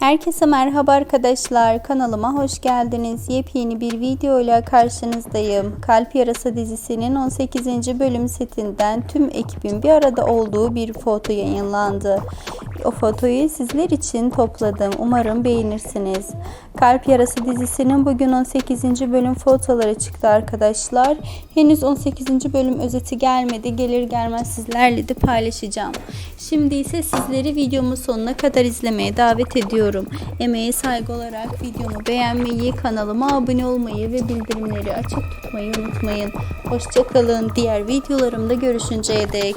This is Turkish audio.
Herkese merhaba arkadaşlar. Kanalıma hoş geldiniz. Yepyeni bir video ile karşınızdayım. Kalp Yarası dizisinin 18. bölüm setinden tüm ekibin bir arada olduğu bir foto yayınlandı. O fotoyu sizler için topladım. Umarım beğenirsiniz. Kalp Yarası dizisinin bugün 18. bölüm fotoları çıktı arkadaşlar. Henüz 18. bölüm özeti gelmedi. Gelir gelmez sizlerle de paylaşacağım. Şimdi ise sizleri videomun sonuna kadar izlemeye davet ediyorum. Emeğe saygı olarak videomu beğenmeyi, kanalıma abone olmayı ve bildirimleri açık tutmayı unutmayın. Hoşçakalın. Diğer videolarımda görüşünceye dek.